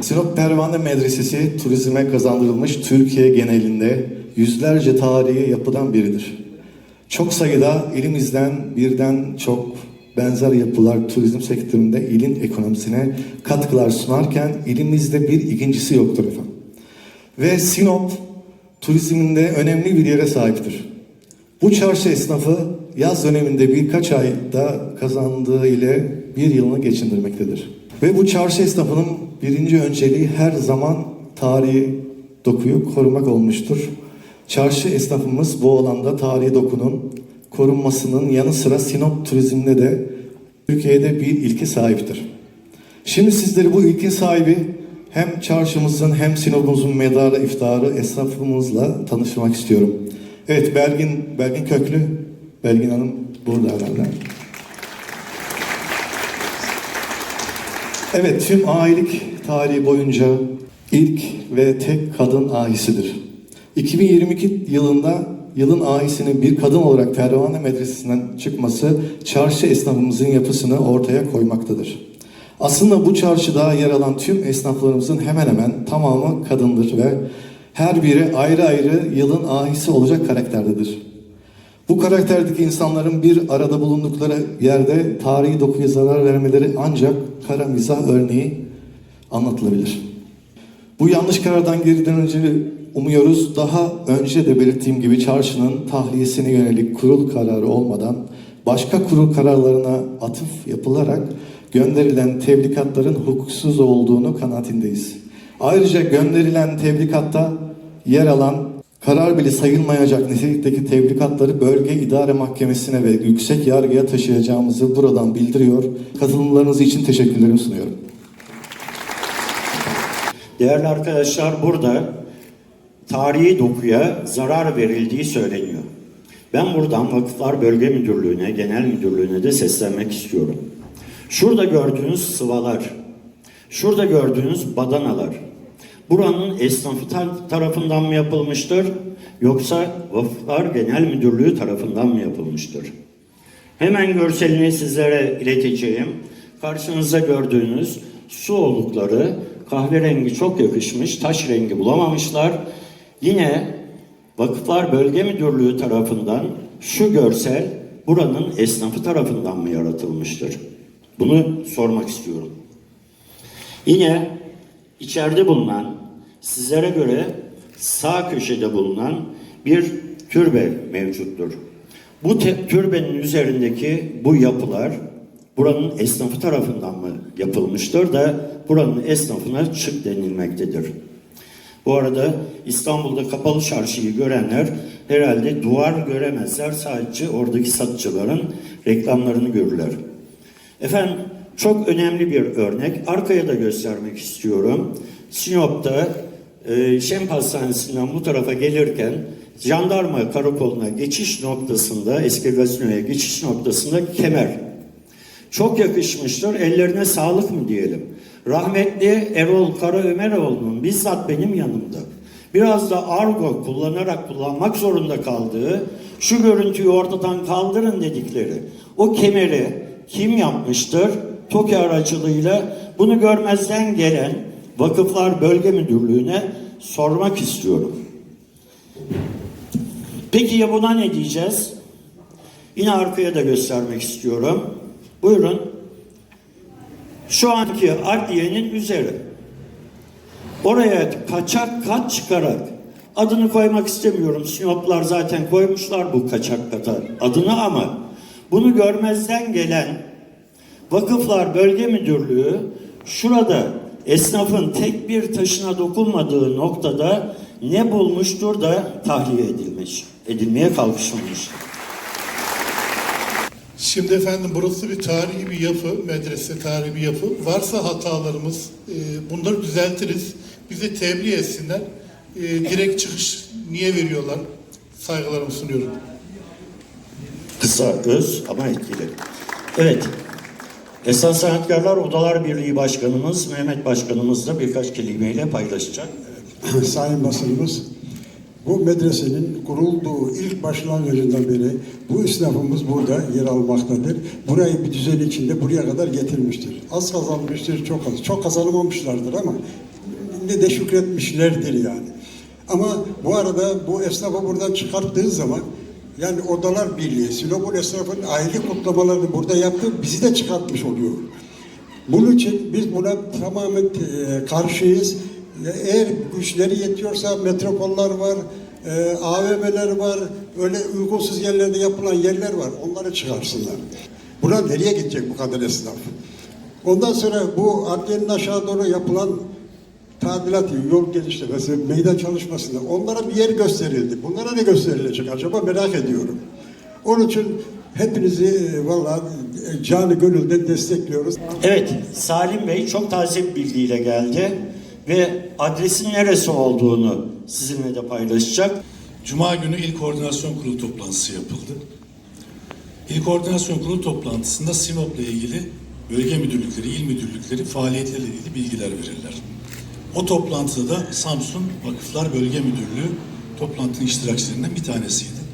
Sinop Pervane Medresesi turizme kazandırılmış Türkiye genelinde yüzlerce tarihi yapıdan biridir. Çok sayıda ilimizden birden çok benzer yapılar turizm sektöründe ilin ekonomisine katkılar sunarken ilimizde bir ikincisi yoktur efendim. Ve Sinop turizminde önemli bir yere sahiptir. Bu çarşı esnafı yaz döneminde birkaç ayda kazandığı ile bir yılını geçindirmektedir. Ve bu çarşı esnafının birinci önceliği her zaman tarihi dokuyu korumak olmuştur. Çarşı esnafımız bu alanda tarihi dokunun korunmasının yanı sıra Sinop turizminde de Türkiye'de bir ilki sahiptir. Şimdi sizleri bu ilkin sahibi hem çarşımızın hem Sinop'umuzun medarı, iftarı, esnafımızla tanıştırmak istiyorum. Evet Belgin, Belgin Köklü, Belgin Hanım burada herhalde. Evet tüm ailelik tarihi boyunca ilk ve tek kadın ahisidir. 2022 yılında yılın ahisinin bir kadın olarak Pervane Medresesi'nden çıkması çarşı esnafımızın yapısını ortaya koymaktadır. Aslında bu çarşıda yer alan tüm esnaflarımızın hemen hemen tamamı kadındır ve her biri ayrı ayrı yılın ahisi olacak karakterdedir. Bu karakterdeki insanların bir arada bulundukları yerde tarihi dokuya zarar vermeleri ancak kara mizah örneği anlatılabilir. Bu yanlış karardan geri döneceğini umuyoruz. Daha önce de belirttiğim gibi çarşının tahliyesine yönelik kurul kararı olmadan başka kurul kararlarına atıf yapılarak gönderilen tebligatların hukuksuz olduğunu kanaatindeyiz. Ayrıca gönderilen tebligatta yer alan karar bile sayılmayacak nitelikteki tebligatları bölge idare mahkemesine ve yüksek yargıya taşıyacağımızı buradan bildiriyor. Katılımlarınız için teşekkürlerimi sunuyorum. Değerli arkadaşlar burada tarihi dokuya zarar verildiği söyleniyor. Ben buradan Vakıflar Bölge Müdürlüğü'ne, Genel Müdürlüğü'ne de seslenmek istiyorum. Şurada gördüğünüz sıvalar, şurada gördüğünüz badanalar, buranın esnafı tar- tarafından mı yapılmıştır yoksa Vakıflar Genel Müdürlüğü tarafından mı yapılmıştır? Hemen görselini sizlere ileteceğim. Karşınızda gördüğünüz su olukları kahverengi çok yakışmış, taş rengi bulamamışlar. Yine Vakıflar Bölge Müdürlüğü tarafından şu görsel buranın esnafı tarafından mı yaratılmıştır? Bunu sormak istiyorum. Yine içeride bulunan sizlere göre sağ köşede bulunan bir türbe mevcuttur. Bu türbenin üzerindeki bu yapılar buranın esnafı tarafından mı yapılmıştır da buranın esnafına çık denilmektedir. Bu arada İstanbul'da kapalı çarşıyı görenler herhalde duvar göremezler. Sadece oradaki satıcıların reklamlarını görürler. Efendim çok önemli bir örnek. Arkaya da göstermek istiyorum. Sinop'ta e, Şemp Hastanesi'nden bu tarafa gelirken jandarma karakoluna geçiş noktasında, eski gazinoya geçiş noktasında kemer. Çok yakışmıştır. Ellerine sağlık mı diyelim. Rahmetli Erol Karaömeroğlu'nun bizzat benim yanımda biraz da argo kullanarak kullanmak zorunda kaldığı şu görüntüyü ortadan kaldırın dedikleri o kemeri kim yapmıştır? TOKİ aracılığıyla bunu görmezden gelen Vakıflar Bölge Müdürlüğü'ne sormak istiyorum. Peki ya buna ne diyeceğiz? Yine arkaya da göstermek istiyorum. Buyurun. Şu anki adliyenin üzeri. Oraya kaçak kat çıkarak adını koymak istemiyorum. Sinoplar zaten koymuşlar bu kaçak kata adını ama bunu görmezden gelen Vakıflar Bölge Müdürlüğü şurada esnafın tek bir taşına dokunmadığı noktada ne bulmuştur da tahliye edilmiş, edilmeye kalkışılmış. Şimdi efendim burası bir tarihi bir yapı, medrese tarihi bir yapı. Varsa hatalarımız e, bunları düzeltiriz. Bize tebliğ etsinler. E, direkt çıkış niye veriyorlar? Saygılarımı sunuyorum. Kısa, öz ama etkili. Evet. Esas Sanatkarlar Odalar Birliği Başkanımız Mehmet Başkanımız da birkaç kelimeyle paylaşacak. Sayın basınımız, Bu medresenin kurulduğu ilk başlangıcından beri bu esnafımız burada yer almaktadır. Burayı bir düzen içinde buraya kadar getirmiştir. Az kazanmıştır, çok az. Çok kazanamamışlardır ama ne de şükretmişlerdir yani. Ama bu arada bu esnafı buradan çıkarttığı zaman yani Odalar Birliği, Sinop'un esnafın aile kutlamalarını burada yaptı, bizi de çıkartmış oluyor. Bunun için biz buna tamamen e, karşıyız. E, Eğer güçleri yetiyorsa metropoller var, e, AVM'ler var, öyle uygunsuz yerlerde yapılan yerler var. Onları çıkarsınlar. Buna nereye gidecek bu kadar esnaf? Ondan sonra bu adliyenin aşağı doğru yapılan tadilat, yol genişlemesi, meydan çalışmasında onlara bir yer gösterildi. Bunlara ne gösterilecek acaba merak ediyorum. Onun için hepinizi e, vallahi e, canı gönülden destekliyoruz. Evet, Salim Bey çok taze bir bilgiyle geldi ve adresin neresi olduğunu sizinle de paylaşacak. Cuma günü ilk koordinasyon kurulu toplantısı yapıldı. İlk koordinasyon kurulu toplantısında Sinop'la ilgili bölge müdürlükleri, il müdürlükleri faaliyetleriyle ilgili bilgiler verirler. O toplantıda da Samsun Vakıflar Bölge Müdürlüğü toplantının iştirakçilerinden bir tanesiydi.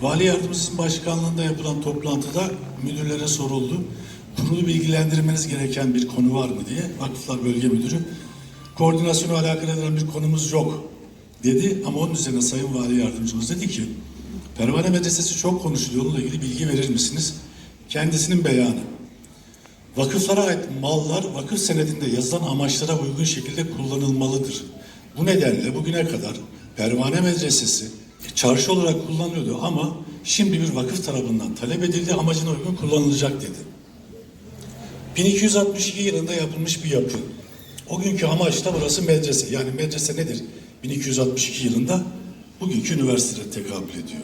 Vali Yardımcısının başkanlığında yapılan toplantıda müdürlere soruldu. Kurulu bilgilendirmeniz gereken bir konu var mı diye Vakıflar Bölge Müdürü koordinasyonu alakadar eden bir konumuz yok dedi ama onun üzerine Sayın Vali Yardımcımız dedi ki Pervane Medresesi çok konuşuluyor onunla ilgili bilgi verir misiniz? Kendisinin beyanı. Vakıflara ait mallar vakıf senedinde yazılan amaçlara uygun şekilde kullanılmalıdır. Bu nedenle bugüne kadar Pervane Medresesi çarşı olarak kullanılıyordu ama şimdi bir vakıf tarafından talep edildi amacına uygun kullanılacak dedi. 1262 yılında yapılmış bir yapı. O günkü amaç da burası medrese. Yani medrese nedir? 1262 yılında bugünkü üniversiteye tekabül ediyor.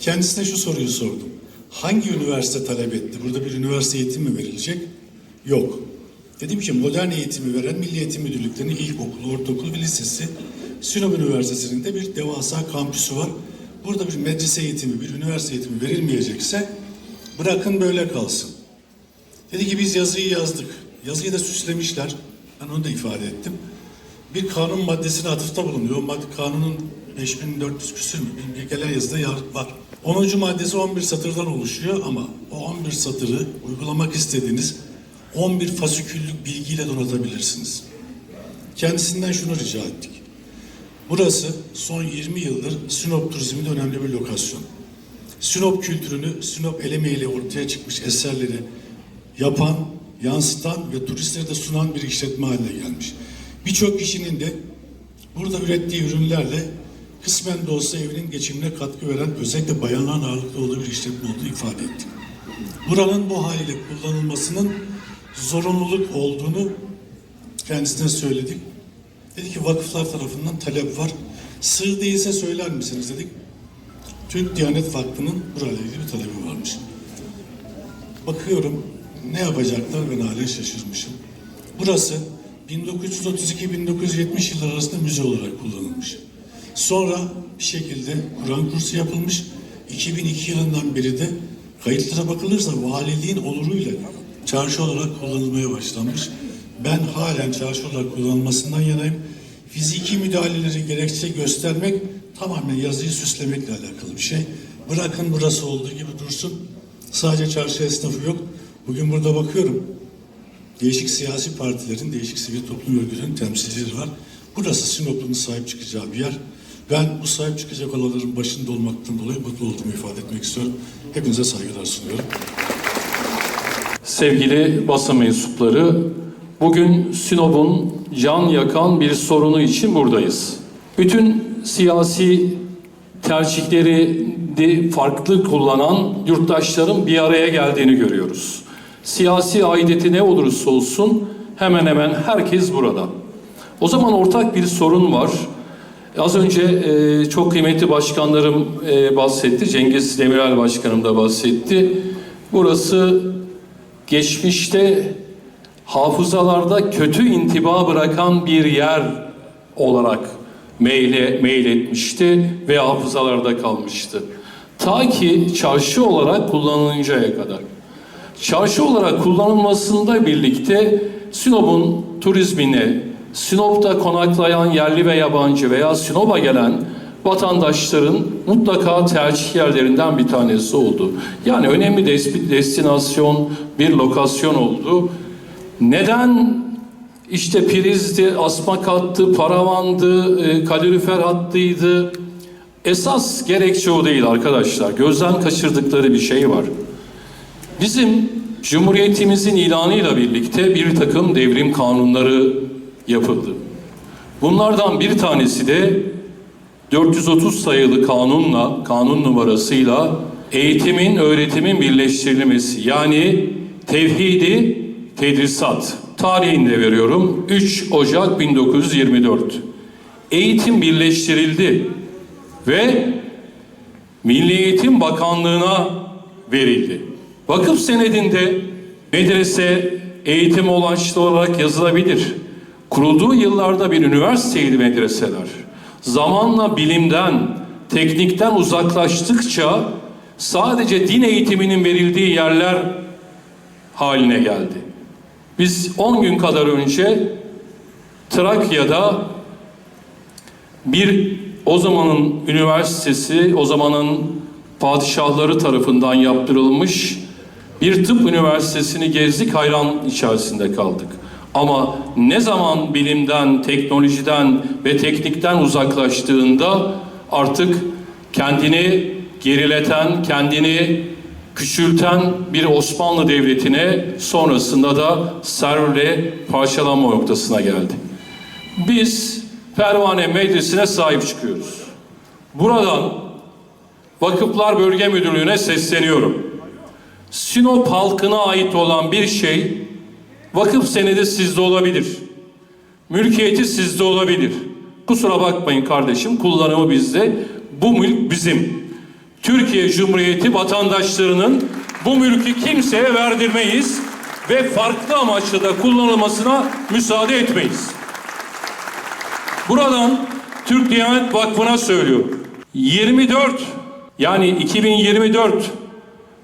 Kendisine şu soruyu sordum. Hangi üniversite talep etti? Burada bir üniversite eğitimi mi verilecek? Yok. Dedim ki modern eğitimi veren Milli Eğitim Müdürlüklerinin ilkokulu, ortaokul ve lisesi Sinop Üniversitesi'nin de bir devasa kampüsü var. Burada bir medrese eğitimi, bir üniversite eğitimi verilmeyecekse bırakın böyle kalsın. Dedi ki biz yazıyı yazdık. Yazıyı da süslemişler. Ben onu da ifade ettim. Bir kanun maddesine atıfta bulunuyor. Madde kanunun 5400 küsür gelen yazıda ya- var. 10. maddesi 11 satırdan oluşuyor ama o 11 satırı uygulamak istediğiniz 11 fasiküllük bilgiyle donatabilirsiniz. Kendisinden şunu rica ettik. Burası son 20 yıldır Sinop turizminde önemli bir lokasyon. Sinop kültürünü, Sinop elemeğiyle ortaya çıkmış eserleri yapan, yansıtan ve turistlere de sunan bir işletme haline gelmiş. Birçok kişinin de burada ürettiği ürünlerle kısmen de olsa evinin geçimine katkı veren özellikle bayanların ağırlıklı olduğu bir işletme olduğunu ifade ettik. Buranın bu haliyle kullanılmasının zorunluluk olduğunu kendisine söyledik. Dedi ki vakıflar tarafından talep var. Sır değilse söyler misiniz dedik. Türk Diyanet Vakfı'nın burayla ilgili bir talebi varmış. Bakıyorum ne yapacaklar ben hala şaşırmışım. Burası 1932-1970 yılları arasında müze olarak kullanılmış. Sonra bir şekilde Kur'an kursu yapılmış. 2002 yılından beri de kayıtlara bakılırsa valiliğin oluruyla çarşı olarak kullanılmaya başlanmış. Ben halen çarşı olarak kullanılmasından yanayım. Fiziki müdahaleleri gerekçe göstermek tamamen yazıyı süslemekle alakalı bir şey. Bırakın burası olduğu gibi dursun. Sadece çarşı esnafı yok. Bugün burada bakıyorum. Değişik siyasi partilerin, değişik sivil toplum örgütlerinin temsilcileri var. Burası Sinoplu'nun sahip çıkacağı bir yer. Ben bu sahip çıkacak olanların başında olmaktan dolayı mutlu olduğumu ifade etmek istiyorum. Hepinize saygılar sunuyorum. Sevgili basın mensupları, bugün Sinop'un can yakan bir sorunu için buradayız. Bütün siyasi tercihleri de farklı kullanan yurttaşların bir araya geldiğini görüyoruz. Siyasi aidiyeti ne olursa olsun hemen hemen herkes burada. O zaman ortak bir sorun var. Az önce e, çok kıymetli başkanlarım e, bahsetti. Cengiz Demirel Başkanım da bahsetti. Burası geçmişte hafızalarda kötü intiba bırakan bir yer olarak meyle, meyletmişti ve hafızalarda kalmıştı. Ta ki çarşı olarak kullanılıncaya kadar. Çarşı olarak kullanılmasında birlikte Sinop'un turizmine, Sinop'ta konaklayan yerli ve yabancı veya Sinop'a gelen vatandaşların mutlaka tercih yerlerinden bir tanesi oldu. Yani önemli des- destinasyon, bir lokasyon oldu. Neden işte prizdi, asma kattı, paravandı, e, kalorifer hattıydı. Esas gerekçe o değil arkadaşlar. Gözden kaçırdıkları bir şey var. Bizim Cumhuriyetimizin ilanıyla birlikte bir takım devrim kanunları yapıldı. Bunlardan bir tanesi de 430 sayılı kanunla, kanun numarasıyla eğitimin, öğretimin birleştirilmesi. Yani tevhidi tedrisat. Tarihini de veriyorum. 3 Ocak 1924. Eğitim birleştirildi ve Milli Eğitim Bakanlığı'na verildi. Vakıf senedinde medrese eğitim olançlı olarak yazılabilir. Kurulduğu yıllarda bir üniversiteydi medreseler. Zamanla bilimden, teknikten uzaklaştıkça sadece din eğitiminin verildiği yerler haline geldi. Biz 10 gün kadar önce Trakya'da bir o zamanın üniversitesi, o zamanın padişahları tarafından yaptırılmış bir tıp üniversitesini gezdik, hayran içerisinde kaldık. Ama ne zaman bilimden, teknolojiden ve teknikten uzaklaştığında artık kendini gerileten, kendini küçülten bir Osmanlı Devleti'ne sonrasında da servle parçalanma noktasına geldi. Biz Pervane Meclisi'ne sahip çıkıyoruz. Buradan Vakıflar Bölge Müdürlüğü'ne sesleniyorum. Sinop halkına ait olan bir şey vakıf senedi sizde olabilir. Mülkiyeti sizde olabilir. Kusura bakmayın kardeşim kullanımı bizde. Bu mülk bizim. Türkiye Cumhuriyeti vatandaşlarının bu mülkü kimseye verdirmeyiz ve farklı amaçlı da kullanılmasına müsaade etmeyiz. Buradan Türk Diyanet Vakfı'na söylüyorum. 24 yani 2024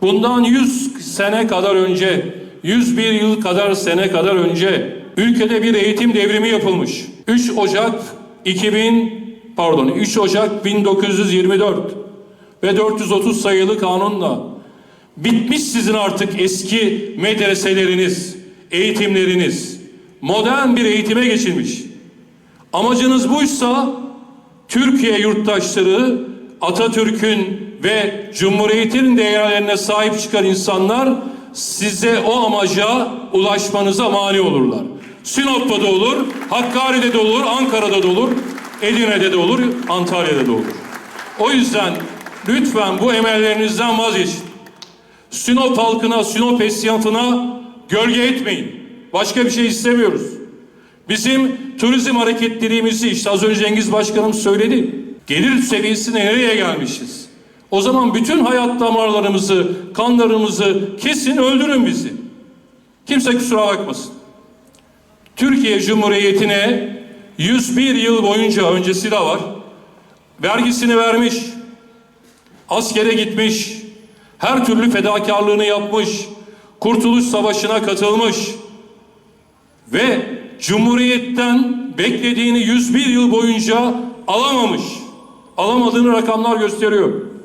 bundan 100 sene kadar önce 101 yıl kadar sene kadar önce ülkede bir eğitim devrimi yapılmış. 3 Ocak 2000 pardon 3 Ocak 1924 ve 430 sayılı kanunla bitmiş sizin artık eski medreseleriniz, eğitimleriniz. Modern bir eğitime geçilmiş. Amacınız buysa Türkiye yurttaşları Atatürk'ün ve Cumhuriyet'in değerlerine sahip çıkan insanlar size o amaca ulaşmanıza mani olurlar. Sinop'ta da olur, Hakkari'de de olur, Ankara'da da olur, Edirne'de de olur, Antalya'da da olur. O yüzden lütfen bu emellerinizden vazgeçin. Sinop halkına, Sinop esnafına gölge etmeyin. Başka bir şey istemiyoruz. Bizim turizm hareketliliğimizi işte az önce Cengiz Başkanım söyledi. Gelir seviyesine nereye gelmişiz? O zaman bütün hayat damarlarımızı, kanlarımızı kesin öldürün bizi. Kimse kusura bakmasın. Türkiye Cumhuriyeti'ne 101 yıl boyunca öncesi de var. Vergisini vermiş, askere gitmiş, her türlü fedakarlığını yapmış, Kurtuluş Savaşı'na katılmış ve Cumhuriyet'ten beklediğini 101 yıl boyunca alamamış. Alamadığını rakamlar gösteriyor.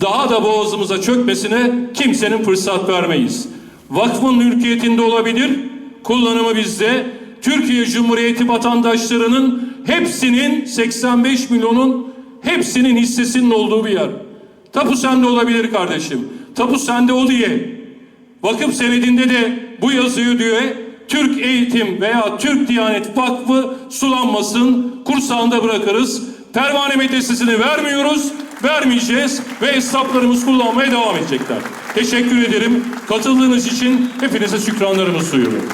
Daha da boğazımıza çökmesine kimsenin fırsat vermeyiz. Vakfın mülkiyetinde olabilir, kullanımı bizde. Türkiye Cumhuriyeti vatandaşlarının hepsinin 85 milyonun hepsinin hissesinin olduğu bir yer. Tapu sende olabilir kardeşim. Tapu sende o diye. Vakıf senedinde de bu yazıyor diyor. Türk Eğitim veya Türk Diyanet Vakfı sulanmasın, kursağında bırakırız. Pervane Medresesi'ni vermiyoruz, vermeyeceğiz ve esnaflarımız kullanmaya devam edecekler. Teşekkür ederim. Katıldığınız için hepinize şükranlarımı sunuyorum.